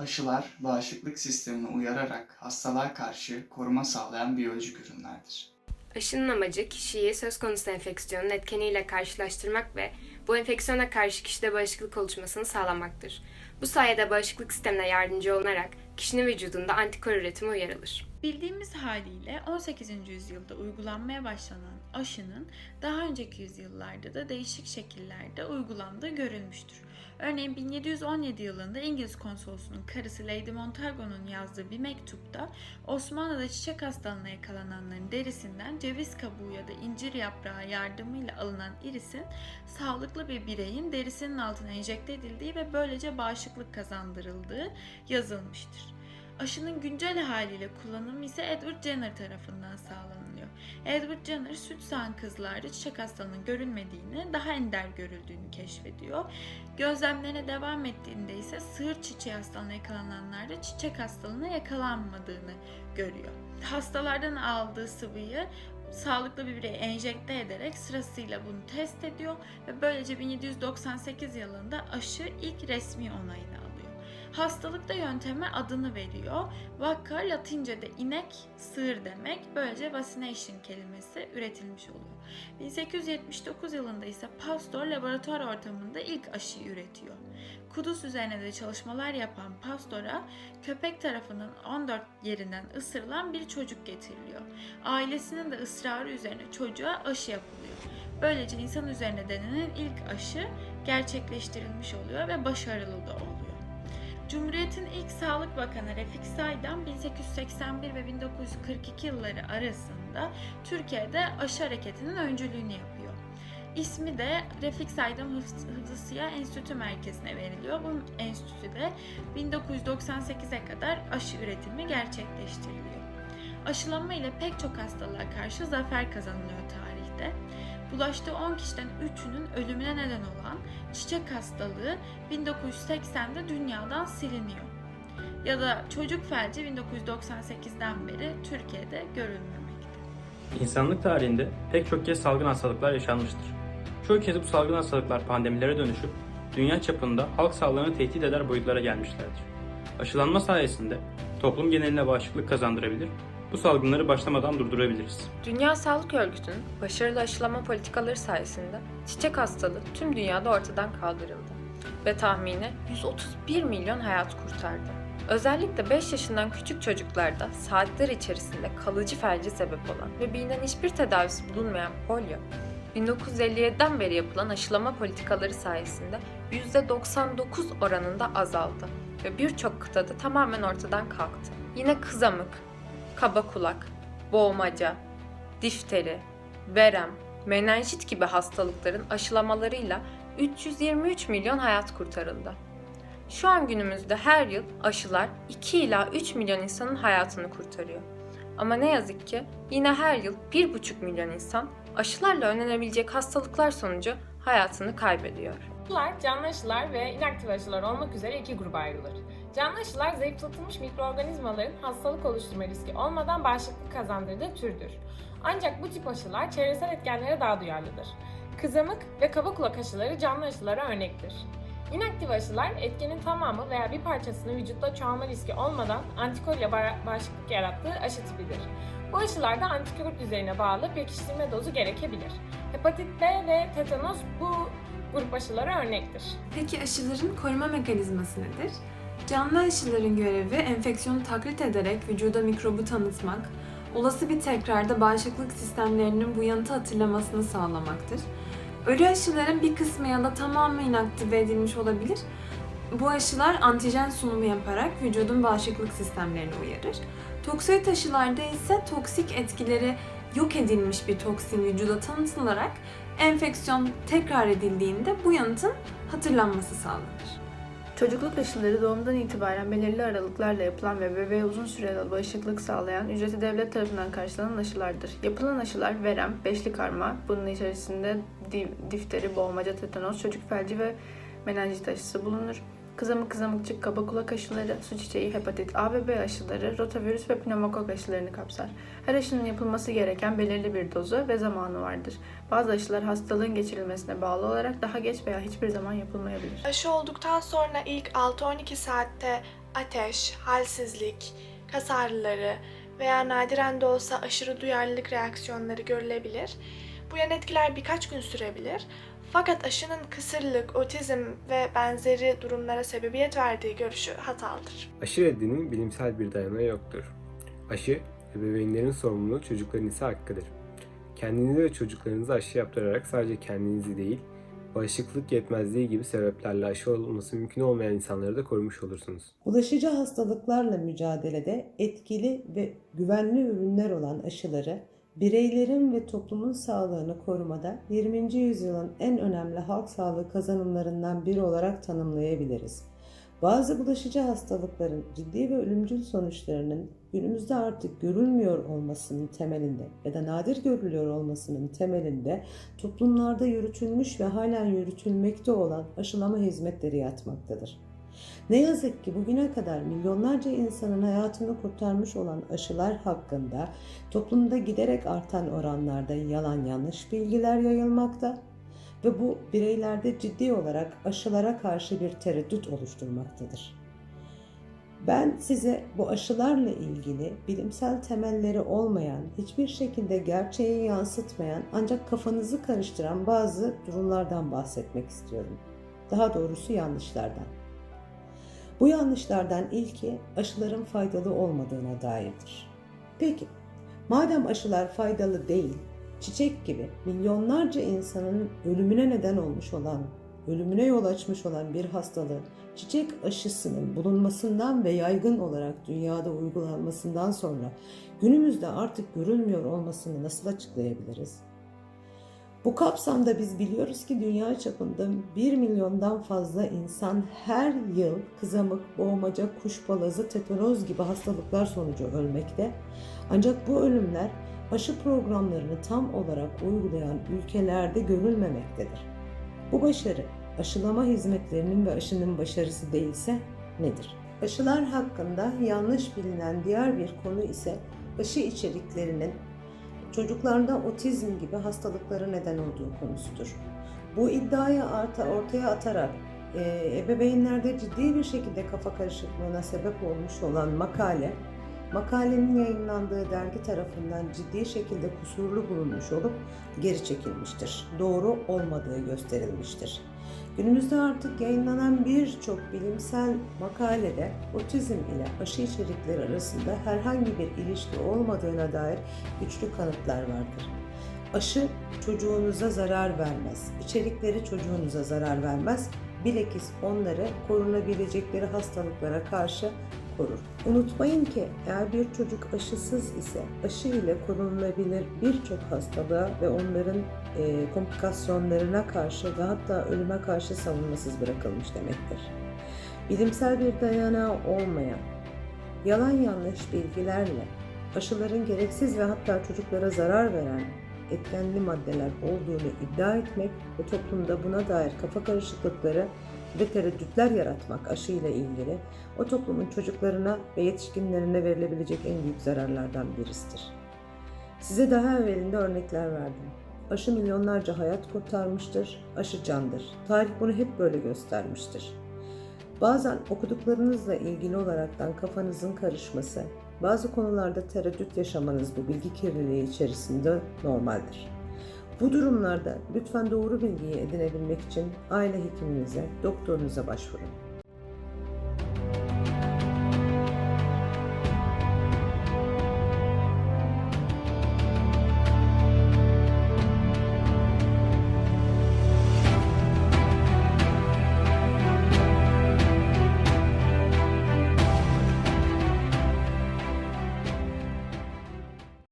Aşılar bağışıklık sistemini uyararak hastalığa karşı koruma sağlayan biyolojik ürünlerdir. Aşının amacı kişiyi söz konusu enfeksiyonun etkeniyle karşılaştırmak ve bu enfeksiyona karşı kişide bağışıklık oluşmasını sağlamaktır. Bu sayede bağışıklık sistemine yardımcı olunarak kişinin vücudunda antikor üretimi uyarılır. Bildiğimiz haliyle 18. yüzyılda uygulanmaya başlanan aşının daha önceki yüzyıllarda da değişik şekillerde uygulandığı görülmüştür. Örneğin 1717 yılında İngiliz konsolosunun karısı Lady Montagu'nun yazdığı bir mektupta Osmanlı'da çiçek hastalığına yakalananların derisinden ceviz kabuğu ya da incir yaprağı yardımıyla alınan irisin sağlıklı bir bireyin derisinin altına enjekte edildiği ve böylece bağışıklık kazandırıldığı yazılmıştır. Aşının güncel haliyle kullanımı ise Edward Jenner tarafından sağlanılıyor. Edward Jenner süt sağan kızlarda çiçek hastalığının görülmediğini, daha ender görüldüğünü keşfediyor. Gözlemlerine devam ettiğinde ise sığır çiçeği hastalığına yakalananlarda çiçek hastalığına yakalanmadığını görüyor. Hastalardan aldığı sıvıyı sağlıklı bir bireye enjekte ederek sırasıyla bunu test ediyor ve böylece 1798 yılında aşı ilk resmi onayını alıyor. Hastalıkta yönteme adını veriyor. Vaka Latince'de inek, sığır demek. Böylece vaccination kelimesi üretilmiş oluyor. 1879 yılında ise Pasteur laboratuvar ortamında ilk aşıyı üretiyor. Kudüs üzerine de çalışmalar yapan Pasteur'a köpek tarafından 14 yerinden ısırılan bir çocuk getiriliyor. Ailesinin de ısrarı üzerine çocuğa aşı yapılıyor. Böylece insan üzerine denenen ilk aşı gerçekleştirilmiş oluyor ve başarılı da oluyor. Cumhuriyet'in ilk Sağlık Bakanı Refik Saydam 1881 ve 1942 yılları arasında Türkiye'de aşı hareketinin öncülüğünü yapıyor. İsmi de Refik Saydam Hıfz- Hıfzı Enstitü Merkezi'ne veriliyor. Bu enstitüde 1998'e kadar aşı üretimi gerçekleştiriliyor. Aşılanma ile pek çok hastalığa karşı zafer kazanılıyor tarihte. Bulaştığı 10 kişiden 3'ünün ölümüne neden olan çiçek hastalığı 1980'de dünyadan siliniyor. Ya da çocuk felci 1998'den beri Türkiye'de görülmemekte. İnsanlık tarihinde pek çok kez salgın hastalıklar yaşanmıştır. Çoğu kez bu salgın hastalıklar pandemilere dönüşüp dünya çapında halk sağlığını tehdit eder boyutlara gelmişlerdir. Aşılanma sayesinde toplum geneline bağışıklık kazandırabilir, bu salgınları başlamadan durdurabiliriz. Dünya Sağlık Örgütü'nün başarılı aşılama politikaları sayesinde çiçek hastalığı tüm dünyada ortadan kaldırıldı ve tahmini 131 milyon hayat kurtardı. Özellikle 5 yaşından küçük çocuklarda saatler içerisinde kalıcı felce sebep olan ve bilinen hiçbir tedavisi bulunmayan polio, 1957'den beri yapılan aşılama politikaları sayesinde %99 oranında azaldı ve birçok kıtada tamamen ortadan kalktı. Yine kızamık, kaba kulak, boğmaca, difteri, verem, menenjit gibi hastalıkların aşılamalarıyla 323 milyon hayat kurtarıldı. Şu an günümüzde her yıl aşılar 2 ila 3 milyon insanın hayatını kurtarıyor. Ama ne yazık ki yine her yıl 1,5 milyon insan aşılarla önlenebilecek hastalıklar sonucu hayatını kaybediyor. Aşılar, canlı aşılar ve inaktif aşılar olmak üzere iki gruba ayrılır. Canlı aşılar zayıflatılmış mikroorganizmaların hastalık oluşturma riski olmadan bağışıklık kazandırdığı türdür. Ancak bu tip aşılar çevresel etkenlere daha duyarlıdır. Kızamık ve kaba kulak aşıları canlı aşılara örnektir. İnaktif aşılar etkenin tamamı veya bir parçasının vücutta çoğalma riski olmadan antikor ile ba- bağışıklık yarattığı aşı tipidir. Bu aşılarda antikor düzeyine bağlı pekiştirme dozu gerekebilir. Hepatit B ve tetanos bu grup aşılara örnektir. Peki aşıların koruma mekanizması nedir? Canlı aşıların görevi enfeksiyonu taklit ederek vücuda mikrobu tanıtmak, olası bir tekrarda bağışıklık sistemlerinin bu yanıtı hatırlamasını sağlamaktır. Ölü aşıların bir kısmı ya da tamamı inaktive edilmiş olabilir. Bu aşılar antijen sunumu yaparak vücudun bağışıklık sistemlerini uyarır. Toksoid aşılarda ise toksik etkileri yok edilmiş bir toksin vücuda tanıtılarak enfeksiyon tekrar edildiğinde bu yanıtın hatırlanması sağlanır. Çocukluk aşıları doğumdan itibaren belirli aralıklarla yapılan ve bebeğe uzun süreli bağışıklık sağlayan, ücreti devlet tarafından karşılanan aşılardır. Yapılan aşılar verem, beşli karma, bunun içerisinde di- difteri, boğmaca, tetanos, çocuk felci ve menenjit aşısı bulunur. Kızamık, kızamıkçık, kaba kulak aşıları, su çiçeği, hepatit A ve B aşıları, rotavirüs ve pneumokok aşılarını kapsar. Her aşının yapılması gereken belirli bir dozu ve zamanı vardır. Bazı aşılar hastalığın geçirilmesine bağlı olarak daha geç veya hiçbir zaman yapılmayabilir. Aşı olduktan sonra ilk 6-12 saatte ateş, halsizlik, kas ağrıları veya nadiren de olsa aşırı duyarlılık reaksiyonları görülebilir. Bu yan etkiler birkaç gün sürebilir. Fakat aşının kısırlık, otizm ve benzeri durumlara sebebiyet verdiği görüşü hatalıdır. Aşı reddinin bilimsel bir dayanağı yoktur. Aşı, ebeveynlerin sorumluluğu, çocukların ise hakkıdır. Kendinize ve çocuklarınıza aşı yaptırarak sadece kendinizi değil, bağışıklık yetmezliği gibi sebeplerle aşı olması mümkün olmayan insanları da korumuş olursunuz. Bulaşıcı hastalıklarla mücadelede etkili ve güvenli ürünler olan aşıları bireylerin ve toplumun sağlığını korumada 20. yüzyılın en önemli halk sağlığı kazanımlarından biri olarak tanımlayabiliriz. Bazı bulaşıcı hastalıkların ciddi ve ölümcül sonuçlarının günümüzde artık görülmüyor olmasının temelinde ya da nadir görülüyor olmasının temelinde toplumlarda yürütülmüş ve halen yürütülmekte olan aşılama hizmetleri yatmaktadır. Ne yazık ki bugüne kadar milyonlarca insanın hayatını kurtarmış olan aşılar hakkında toplumda giderek artan oranlarda yalan yanlış bilgiler yayılmakta ve bu bireylerde ciddi olarak aşılara karşı bir tereddüt oluşturmaktadır. Ben size bu aşılarla ilgili bilimsel temelleri olmayan, hiçbir şekilde gerçeği yansıtmayan ancak kafanızı karıştıran bazı durumlardan bahsetmek istiyorum. Daha doğrusu yanlışlardan. Bu yanlışlardan ilki aşıların faydalı olmadığına dairdir. Peki, madem aşılar faydalı değil, çiçek gibi milyonlarca insanın ölümüne neden olmuş olan, ölümüne yol açmış olan bir hastalığı çiçek aşısının bulunmasından ve yaygın olarak dünyada uygulanmasından sonra günümüzde artık görülmüyor olmasını nasıl açıklayabiliriz? Bu kapsamda biz biliyoruz ki dünya çapında 1 milyondan fazla insan her yıl kızamık, boğmaca, kuşbalazı, tetanoz gibi hastalıklar sonucu ölmekte. Ancak bu ölümler aşı programlarını tam olarak uygulayan ülkelerde görülmemektedir. Bu başarı aşılama hizmetlerinin ve aşının başarısı değilse nedir? Aşılar hakkında yanlış bilinen diğer bir konu ise aşı içeriklerinin çocuklarda otizm gibi hastalıklara neden olduğu konusudur. Bu iddiayı ortaya atarak e, ebeveynlerde ciddi bir şekilde kafa karışıklığına sebep olmuş olan makale, makalenin yayınlandığı dergi tarafından ciddi şekilde kusurlu bulunmuş olup geri çekilmiştir. Doğru olmadığı gösterilmiştir. Günümüzde artık yayınlanan birçok bilimsel makalede otizm ile aşı içerikleri arasında herhangi bir ilişki olmadığına dair güçlü kanıtlar vardır. Aşı çocuğunuza zarar vermez. İçerikleri çocuğunuza zarar vermez. Bilakis onları korunabilecekleri hastalıklara karşı korur. Unutmayın ki eğer bir çocuk aşısız ise aşı ile korunulabilir birçok hastalığa ve onların e, komplikasyonlarına karşı ve hatta ölüme karşı savunmasız bırakılmış demektir. Bilimsel bir dayanağı olmayan, yalan yanlış bilgilerle aşıların gereksiz ve hatta çocuklara zarar veren etkenli maddeler olduğunu iddia etmek ve toplumda buna dair kafa karışıklıkları ve tereddütler yaratmak aşıyla ilgili o toplumun çocuklarına ve yetişkinlerine verilebilecek en büyük zararlardan birisidir. Size daha evvelinde örnekler verdim. Aşı milyonlarca hayat kurtarmıştır, aşı candır. Tarih bunu hep böyle göstermiştir. Bazen okuduklarınızla ilgili olaraktan kafanızın karışması, bazı konularda tereddüt yaşamanız bu bilgi kirliliği içerisinde normaldir. Bu durumlarda lütfen doğru bilgiyi edinebilmek için aile hekiminize, doktorunuza başvurun.